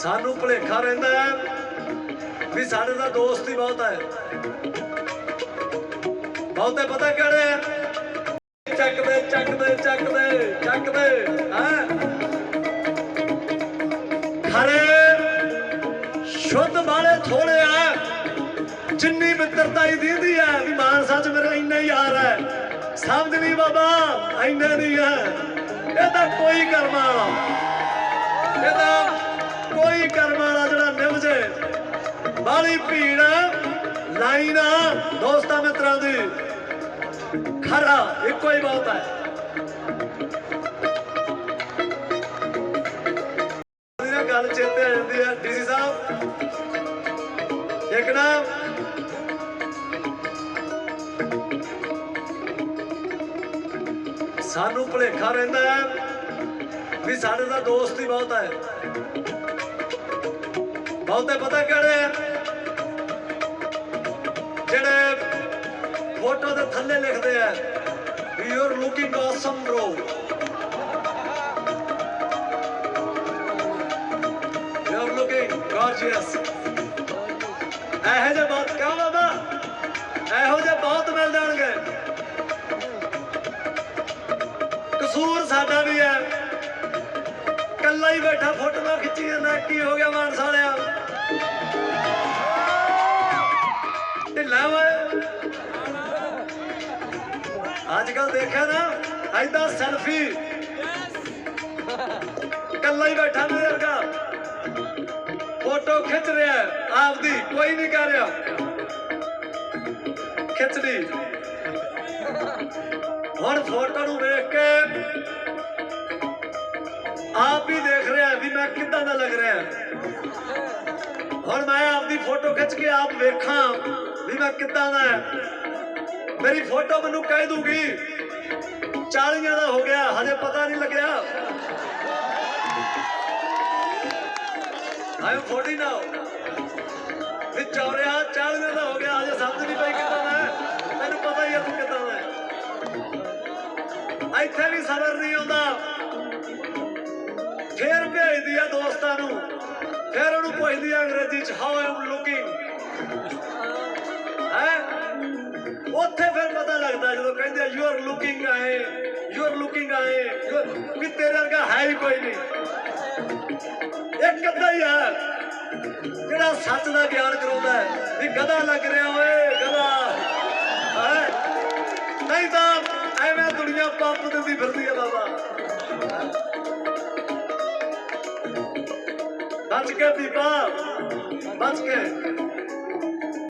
ਸਾਨੂੰ ਭੁਲੇਖਾ ਰਹਿੰਦਾ ਹੈ ਵੀ ਸਾਡੇ ਦਾ ਦੋਸਤ ਹੀ ਬਹੁਤ ਹੈ। ਬਹੁਤੇ ਪਤਾ ਕਿਹੜੇ? ਆ ਚੱਕਦੇ ਚੱਕਦੇ ਚੱਕਦੇ ਚੱਕਦੇ ਹੈ? ਖਰੇ ਸ਼ੁੱਧ ਵਾਲੇ ਥੋੜੇ ਆ, ਜਿੰਨੀ ਮਿੱਤਰਤਾ ਹੀ ਦੀਦੀ ਹੈ ਵੀ ਮਾਨਸਾ ਚ ਮੇਰਾ ਇੰਨਾ ਹੀ ਯਾਰ ਹੈ। ਸਮਝ ਨਹੀਂ ਬਾਬਾ, ਇੰਨਾ ਨਹੀਂ ਹੈ। ਇਹ ਤਾਂ ਕੋਈ ਕਰਮਾ ਵਾਲਾ। ਇਹ ਤਾਂ ਬਾਲੀ ਭੀੜ ਲਾਈਨ ਦੋਸਤਾਂ ਮਿੱਤਰਾਂ ਦੀ, ਖਰਾ, ਇੱਕੋ ਹੀ ਬਹੁਤ ਹੈ ਉਹਦੀ ਗੱਲ ਚੇਤੇ ਆ ਹੈ ਡੀਸੀ ਸਾਹਿਬ। ਇੱਕ ਨਾ, ਸਾਨੂੰ ਭੁਲੇਖਾ ਰਹਿੰਦਾ ਹੈ ਵੀ ਸਾਡੇ ਦਾ ਦੋਸਤ ਹੀ ਬਹੁਤ ਹੈ ਬਹੁਤੇ ਪਤਾ ਕਿਹੜੇ ਆ? ਜਿਹੜੇ ਫੋਟੋ ਦੇ ਥੱਲੇ ਲਿਖਦੇ ਆ ਵੀ you are looking awesome bro you are looking gorgeous ਇਹੋ ਜਿਹੇ ਬਾਤ ਕਹਾਂ ਬਾਬਾ? ਇਹੋ ਜਿਹੇ ਬਹੁਤ ਮਿਲ ਜਾਣਗੇ। ਕਸੂਰ ਸਾਡਾ ਵੀ ਹੈ। ਕੱਲਾ ਹੀ ਬੈਠਾ ਫੋਟੋਆਂ ਖਿੱਚੀ ਜਾਂਦਾ, ਕੀ ਹੋ ਗਿਆ ਮਾਨਸ ਵਾਲਿਆ? ਅੱਜ ਕੱਲ ਦੇਖਿਆ ਨਾ ਐਦਾਂ ਸੈਲਫੀ ਇਕੱਲਾ ਹੀ ਬੈਠਾ ਮੇਰੇ ਵਰਗਾ। ਫੋਟੋ ਖਿੱਚ ਰਿਹਾ ਹੈ, ਆਪਦੀ ਕੋਈ ਨਹੀਂ ਕਰ ਰਿਹਾ। ਖਿੱਚਣੀ ਹੁਣ ਫੋਟੋ ਨੂੰ ਵੇਖ ਕੇ ਆਪ ਹੀ ਦੇਖ ਰਿਹਾ ਵੀ ਮੈਂ ਕਿੱਦਾਂ ਦਾ ਲੱਗ ਰਿਹਾ ਹੁਣ ਮੈਂ ਆਪਦੀ ਫੋਟੋ ਖਿੱਚ ਕੇ ਆਪ ਵੇਖਾਂ ਵੀ ਮੈਂ ਕਿੱਦਾਂ ਦਾ ਮੇਰੀ ਫੋਟੋ ਮੈਨੂੰ ਕਹਿ ਦੂਗੀ। 40 ਦਾ ਹੋ ਗਿਆ, ਹਜੇ ਪਤਾ ਨਹੀਂ ਲੱਗਿਆ। ਆਈ 40 now ਵੀ ਚੌਰਿਆ 40 ਦਾ ਹੋ ਗਿਆ, ਹਜੇ ਸਮਝ ਨਹੀਂ ਪਈ ਕਿੱਦਾਂ ਦਾ ਹੈ। ਤੈਨੂੰ ਪਤਾ ਹੀ ਹੈ ਤੂੰ ਕਿੱਦਾਂ ਦਾ ਇੱਥੇ ਵੀ ਸਬਰ ਨਹੀਂ ਆਉਂਦਾ। ਫੇਰ ਭੇਜਦੀ ਆ ਦੋਸਤਾਂ ਨੂੰ। ਫੇਰ ਉਹਨੂੰ ਪੁੱਛਦੀ ਆ ਅੰਗਰੇਜ਼ੀ ਚ how am looking are looking I you are looking I you are- ਵੀ ਤੇਰੇ ਵਰਗਾ ਹੈ ਹੀ ਕੋਈ ਨਹੀਂ ਅੱਧਾ ਜਿਹੜਾ ਸੱਚ ਦਾ ਗਿਆਨ ਕਰਾਉਂਦਾ ਹੈ ਵੀ ਗਧਾ ਲੱਗ ਰਿਹਾ ਓਏ ਗਧਾ ਹੈ ਨਹੀਂ ਤਾਂ ਐਵੇਂ ਦੁਨੀਆ ਪੰਪ ਦਿੰਦੀ ਫਿਰਦੀ ਹੈ ਬਾਬਾ ਬਚ ਕੇ ਬੀਬਾ ਬਚ ਕੇ